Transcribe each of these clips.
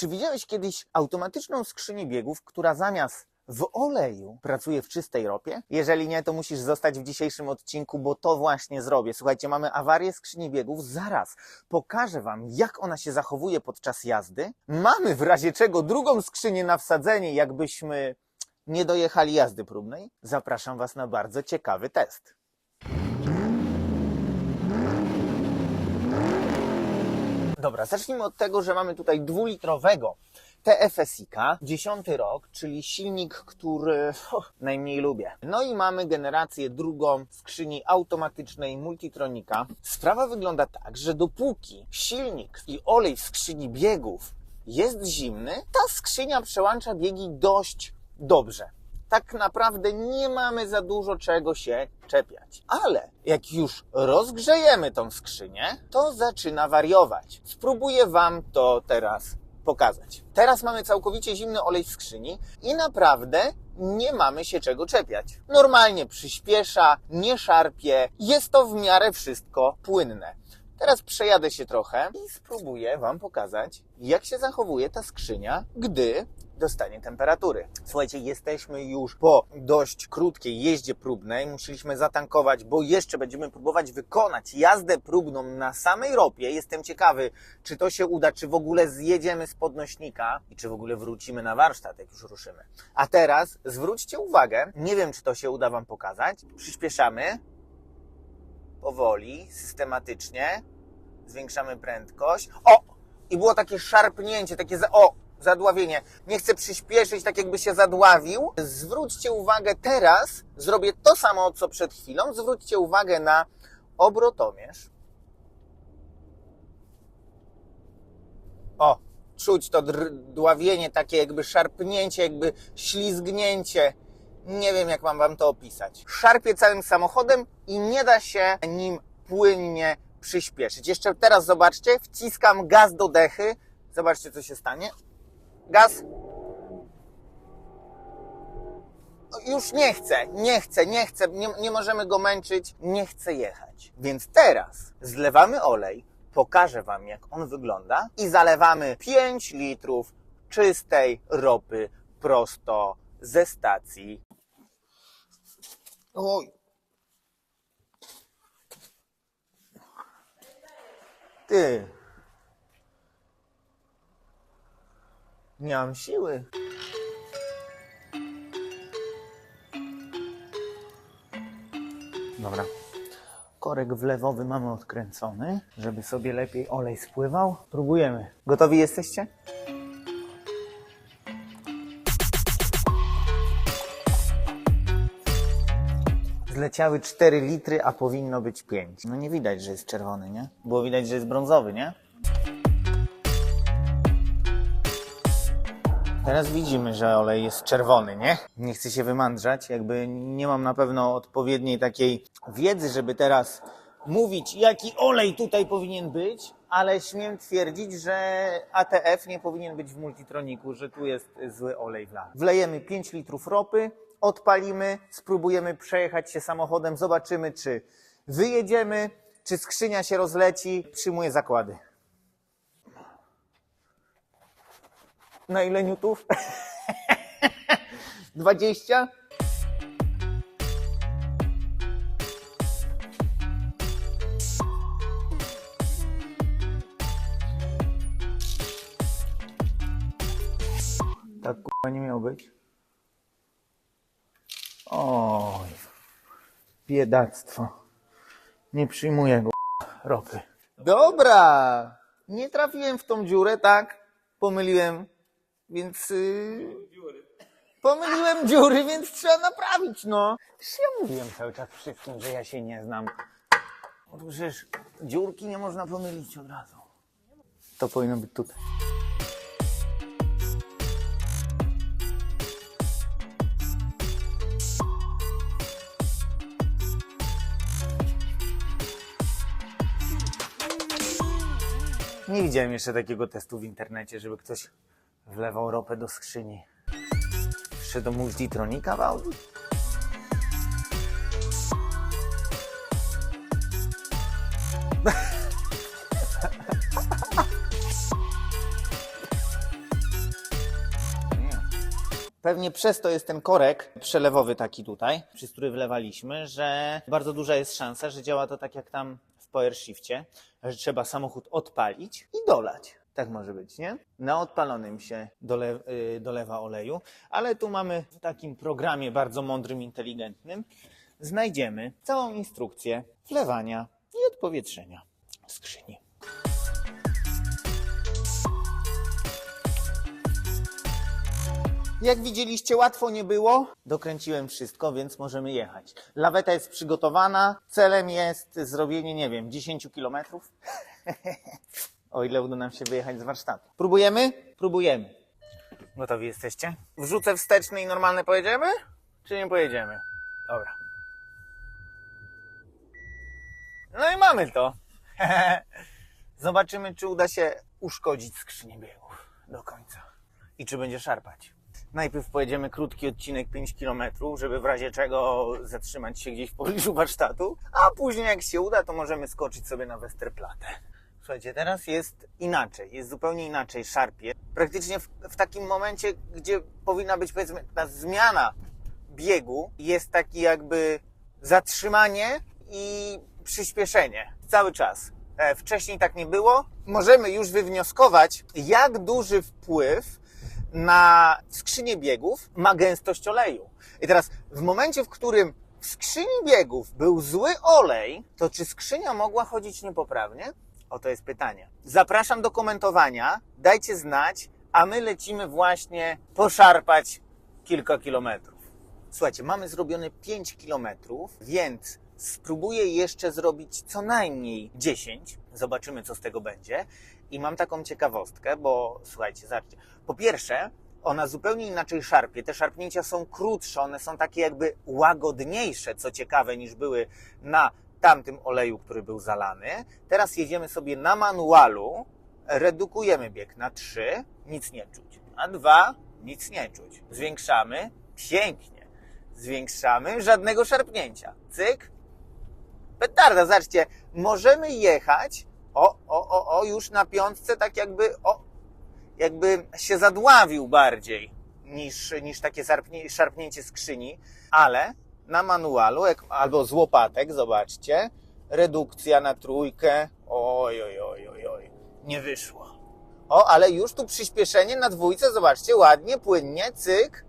Czy widziałeś kiedyś automatyczną skrzynię biegów, która zamiast w oleju pracuje w czystej ropie? Jeżeli nie, to musisz zostać w dzisiejszym odcinku, bo to właśnie zrobię. Słuchajcie, mamy awarię skrzyni biegów. Zaraz pokażę Wam, jak ona się zachowuje podczas jazdy. Mamy w razie czego drugą skrzynię na wsadzenie, jakbyśmy nie dojechali jazdy próbnej. Zapraszam Was na bardzo ciekawy test. Dobra, zacznijmy od tego, że mamy tutaj dwulitrowego TFSI-ka, dziesiąty rok, czyli silnik, który ho, najmniej lubię. No i mamy generację drugą skrzyni automatycznej Multitronika. Sprawa wygląda tak, że dopóki silnik i olej w skrzyni biegów jest zimny, ta skrzynia przełącza biegi dość dobrze tak naprawdę nie mamy za dużo czego się czepiać. Ale jak już rozgrzejemy tą skrzynię, to zaczyna wariować. Spróbuję Wam to teraz pokazać. Teraz mamy całkowicie zimny olej w skrzyni i naprawdę nie mamy się czego czepiać. Normalnie przyspiesza, nie szarpie, jest to w miarę wszystko płynne. Teraz przejadę się trochę i spróbuję Wam pokazać, jak się zachowuje ta skrzynia, gdy dostanie temperatury. Słuchajcie, jesteśmy już po dość krótkiej jeździe próbnej. Musieliśmy zatankować, bo jeszcze będziemy próbować wykonać jazdę próbną na samej ropie. Jestem ciekawy, czy to się uda, czy w ogóle zjedziemy z podnośnika i czy w ogóle wrócimy na warsztat, jak już ruszymy. A teraz zwróćcie uwagę, nie wiem, czy to się uda Wam pokazać. Przyspieszamy powoli, systematycznie. Zwiększamy prędkość. O! I było takie szarpnięcie, takie za... O! Zadławienie. Nie chcę przyspieszyć, tak jakby się zadławił. Zwróćcie uwagę teraz, zrobię to samo, co przed chwilą. Zwróćcie uwagę na obrotomierz. O! Czuć to dławienie, takie jakby szarpnięcie, jakby ślizgnięcie. Nie wiem, jak mam wam to opisać. Szarpie całym samochodem i nie da się nim płynnie przyspieszyć. Jeszcze teraz zobaczcie, wciskam gaz do dechy. Zobaczcie, co się stanie. Gaz. Już nie chcę, nie chcę, nie chcę, nie, nie możemy go męczyć, nie chcę jechać. Więc teraz zlewamy olej, pokażę Wam, jak on wygląda i zalewamy 5 litrów czystej ropy prosto ze stacji. Oj. Ty. Nie mam siły. Dobra. Korek wlewowy mamy odkręcony, żeby sobie lepiej olej spływał. Próbujemy. Gotowi jesteście? Zleciały 4 litry, a powinno być 5. No nie widać, że jest czerwony, nie? Było widać, że jest brązowy, nie? Teraz widzimy, że olej jest czerwony, nie? Nie chcę się wymądrzać, jakby nie mam na pewno odpowiedniej takiej wiedzy, żeby teraz mówić, jaki olej tutaj powinien być, ale śmiem twierdzić, że ATF nie powinien być w multitroniku, że tu jest zły olej wlany. Wlejemy 5 litrów ropy, odpalimy, spróbujemy przejechać się samochodem, zobaczymy, czy wyjedziemy, czy skrzynia się rozleci. Przyjmuję zakłady. Na ile newtów? 20? Tak kurwa nie miał być. Oj, biedactwo. Nie przyjmuję go ropy. Dobra, nie trafiłem w tą dziurę, tak? Pomyliłem, więc... Yy... Pomyliłem dziury, więc trzeba naprawić, no. Przecież ja mówiłem cały czas wszystkim, że ja się nie znam. Otóż Przecież dziurki nie można pomylić od razu. To powinno być tutaj. Nie widziałem jeszcze takiego testu w internecie, żeby ktoś wlewał ropę do skrzyni. Jeszcze do multitronika w Audi? Pewnie przez to jest ten korek przelewowy taki tutaj, przez który wlewaliśmy, że bardzo duża jest szansa, że działa to tak jak tam w Power Shifcie, że trzeba samochód odpalić i dolać. Tak może być, nie? Na odpalonym się dole, y, dolewa oleju, ale tu mamy w takim programie bardzo mądrym, inteligentnym, znajdziemy całą instrukcję wlewania i odpowietrzenia skrzyni. Jak widzieliście, łatwo nie było. Dokręciłem wszystko, więc możemy jechać. Laweta jest przygotowana. Celem jest zrobienie, nie wiem, 10 kilometrów. o ile uda nam się wyjechać z warsztatu. Próbujemy? Próbujemy. Gotowi jesteście? Wrzucę wsteczny i normalne pojedziemy? Czy nie pojedziemy? Dobra. No i mamy to. Zobaczymy, czy uda się uszkodzić skrzynię biegów do końca. I czy będzie szarpać. Najpierw pojedziemy krótki odcinek 5 km, żeby w razie czego zatrzymać się gdzieś w pobliżu warsztatu, a później jak się uda, to możemy skoczyć sobie na Westerplatte. Słuchajcie, teraz jest inaczej, jest zupełnie inaczej, szarpie. Praktycznie w, w takim momencie, gdzie powinna być powiedzmy ta zmiana biegu, jest taki jakby zatrzymanie i przyspieszenie. Cały czas. E, Wcześniej tak nie było. Możemy już wywnioskować, jak duży wpływ na skrzynię biegów ma gęstość oleju. I teraz w momencie, w którym w skrzyni biegów był zły olej, to czy skrzynia mogła chodzić niepoprawnie? Oto jest pytanie. Zapraszam do komentowania, dajcie znać, a my lecimy właśnie poszarpać kilka kilometrów. Słuchajcie, mamy zrobione 5 kilometrów, więc spróbuję jeszcze zrobić co najmniej 10. Zobaczymy, co z tego będzie. I mam taką ciekawostkę, bo słuchajcie, zobaczcie. Po pierwsze, ona zupełnie inaczej szarpie. Te szarpnięcia są krótsze, one są takie jakby łagodniejsze, co ciekawe, niż były na tamtym oleju, który był zalany. Teraz jedziemy sobie na manualu, redukujemy bieg na 3, nic nie czuć. Na 2, nic nie czuć. Zwiększamy, pięknie. Zwiększamy, żadnego szarpnięcia. Cyk, petarda, zobaczcie, możemy jechać, o, o, o, o, już na piątce, tak jakby, o, jakby się zadławił bardziej niż, niż takie szarpnięcie skrzyni, ale na manualu, albo z łopatek, zobaczcie, redukcja na trójkę, oj, oj, oj, oj, oj, nie wyszło. O, ale już tu przyspieszenie na dwójce, zobaczcie, ładnie, płynnie, cyk,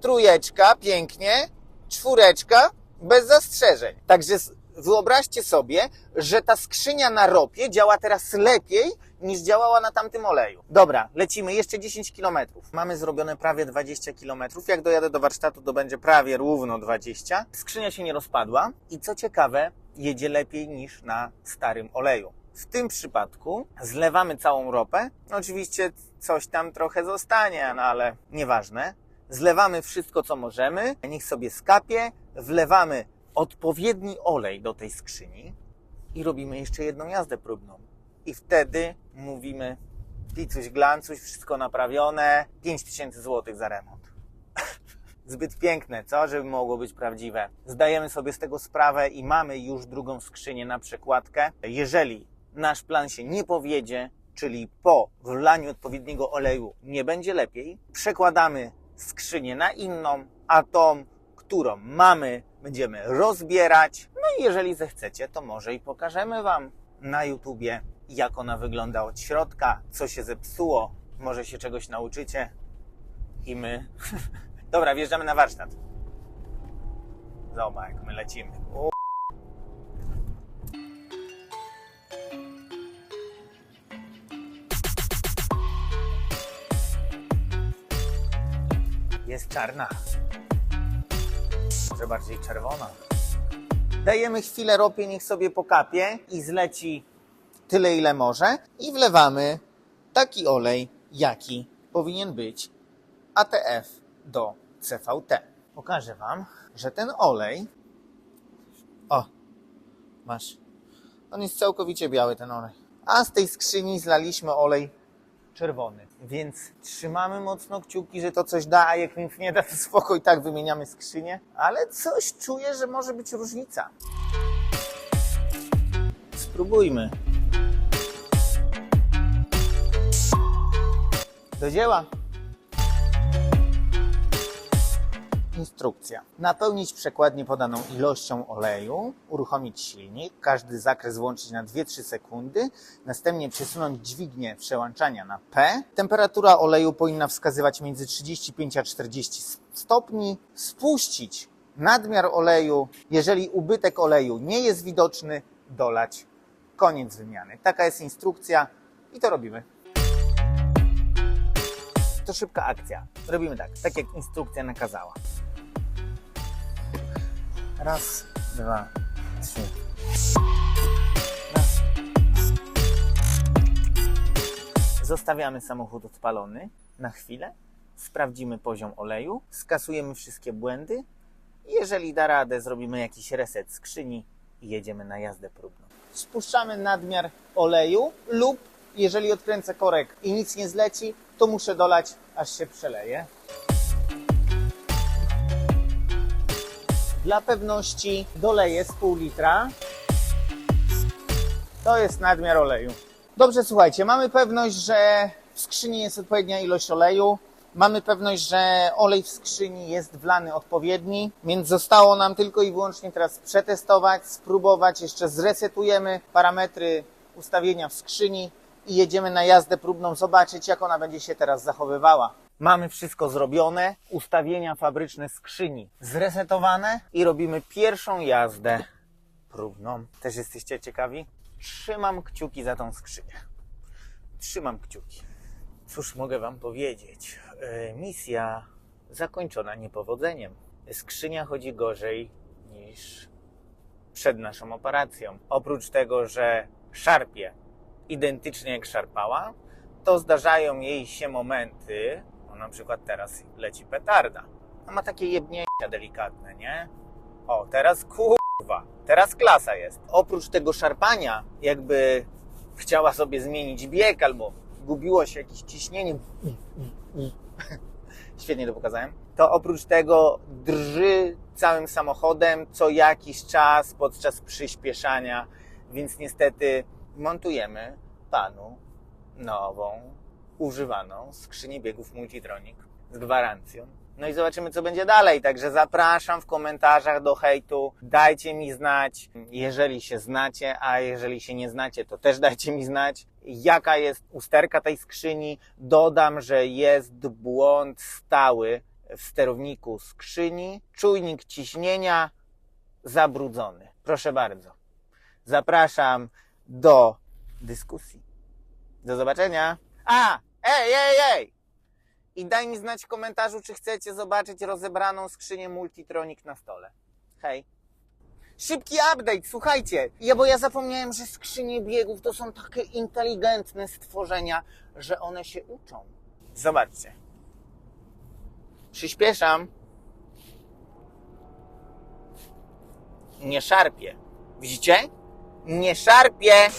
trójeczka, pięknie, czwóreczka, bez zastrzeżeń. Także wyobraźcie sobie, że ta skrzynia na ropie działa teraz lepiej niż działała na tamtym oleju. Dobra, lecimy jeszcze 10 km. Mamy zrobione prawie 20 km. Jak dojadę do warsztatu, to będzie prawie równo 20. Skrzynia się nie rozpadła i co ciekawe, jedzie lepiej niż na starym oleju. W tym przypadku zlewamy całą ropę. Oczywiście coś tam trochę zostanie, no ale nieważne. Zlewamy wszystko, co możemy. Niech sobie skapie. Wlewamy odpowiedni olej do tej skrzyni i robimy jeszcze jedną jazdę próbną. I wtedy mówimy picuś, glancuś, wszystko naprawione, 5000 zł za remont. Zbyt piękne, co? Żeby mogło być prawdziwe. Zdajemy sobie z tego sprawę i mamy już drugą skrzynię na przekładkę. Jeżeli nasz plan się nie powiedzie, czyli po wlaniu odpowiedniego oleju nie będzie lepiej, przekładamy skrzynię na inną, a tą, którą mamy, będziemy rozbierać. No i jeżeli zechcecie, to może i pokażemy Wam na YouTubie, jak ona wygląda od środka, co się zepsuło, może się czegoś nauczycie i my... Dobra, wjeżdżamy na warsztat. Zobacz, jak my lecimy. O. Jest czarna. Może bardziej czerwona. Dajemy chwilę ropie, niech sobie pokapie i zleci tyle, ile może. I wlewamy taki olej, jaki powinien być ATF do CVT. Pokażę Wam, że ten olej. O, masz. On jest całkowicie biały, ten olej. A z tej skrzyni zlaliśmy olej czerwony. Więc trzymamy mocno kciuki, że to coś da, a jak nic nie da, to spoko i tak wymieniamy skrzynię. Ale coś czuję, że może być różnica. Spróbujmy. Do dzieła. Instrukcja. Napełnić przekładnię podaną ilością oleju, uruchomić silnik, każdy zakres włączyć na 2-3 sekundy, następnie przesunąć dźwignię przełączania na P. Temperatura oleju powinna wskazywać między 35 a 40 stopni. Spuścić nadmiar oleju. Jeżeli ubytek oleju nie jest widoczny, dolać. Koniec wymiany. Taka jest instrukcja i to robimy. To szybka akcja. Robimy tak, tak jak instrukcja nakazała. Raz, dwa, trzy. Raz. Zostawiamy samochód odpalony na chwilę, sprawdzimy poziom oleju, skasujemy wszystkie błędy. Jeżeli da radę, zrobimy jakiś reset skrzyni i jedziemy na jazdę próbną. Spuszczamy nadmiar oleju lub jeżeli odkręcę korek i nic nie zleci, to muszę dolać, aż się przeleje. Dla pewności doleję z pół litra. To jest nadmiar oleju. Dobrze, słuchajcie, mamy pewność, że w skrzyni jest odpowiednia ilość oleju. Mamy pewność, że olej w skrzyni jest wlany odpowiedni, więc zostało nam tylko i wyłącznie teraz przetestować, spróbować, jeszcze zresetujemy parametry ustawienia w skrzyni i jedziemy na jazdę próbną zobaczyć, jak ona będzie się teraz zachowywała. Mamy wszystko zrobione, ustawienia fabryczne skrzyni zresetowane i robimy pierwszą jazdę próbną. Też jesteście ciekawi? Trzymam kciuki za tą skrzynię. Trzymam kciuki. Cóż mogę Wam powiedzieć? E, Misja zakończona niepowodzeniem. Skrzynia chodzi gorzej niż przed naszą operacją. Oprócz tego, że szarpie identycznie jak szarpała, to zdarzają jej się momenty, no na przykład teraz leci petarda. No ma takie jebnięcia delikatne, nie? O, teraz kurwa, teraz klasa jest. Oprócz tego szarpania, jakby chciała sobie zmienić bieg albo gubiło się jakieś ciśnienie, świetnie to pokazałem, to oprócz tego drży całym samochodem co jakiś czas podczas przyspieszania, więc niestety montujemy panu nową, używaną skrzynię biegów Multitronic z gwarancją. No i zobaczymy, co będzie dalej. Także zapraszam w komentarzach do hejtu. Dajcie mi znać, jeżeli się znacie, a jeżeli się nie znacie, to też dajcie mi znać, jaka jest usterka tej skrzyni. Dodam, że jest błąd stały w sterowniku skrzyni. Czujnik ciśnienia zabrudzony. Proszę bardzo. Zapraszam do dyskusji. Do zobaczenia. A! Ej, ej, ej! I daj mi znać w komentarzu, czy chcecie zobaczyć rozebraną skrzynię Multitronic na stole. Hej. Szybki update, słuchajcie. Ja, bo ja zapomniałem, że skrzynie biegów to są takie inteligentne stworzenia, że one się uczą. Zobaczcie. Przyspieszam. Nie szarpie. Widzicie? Nie szarpie.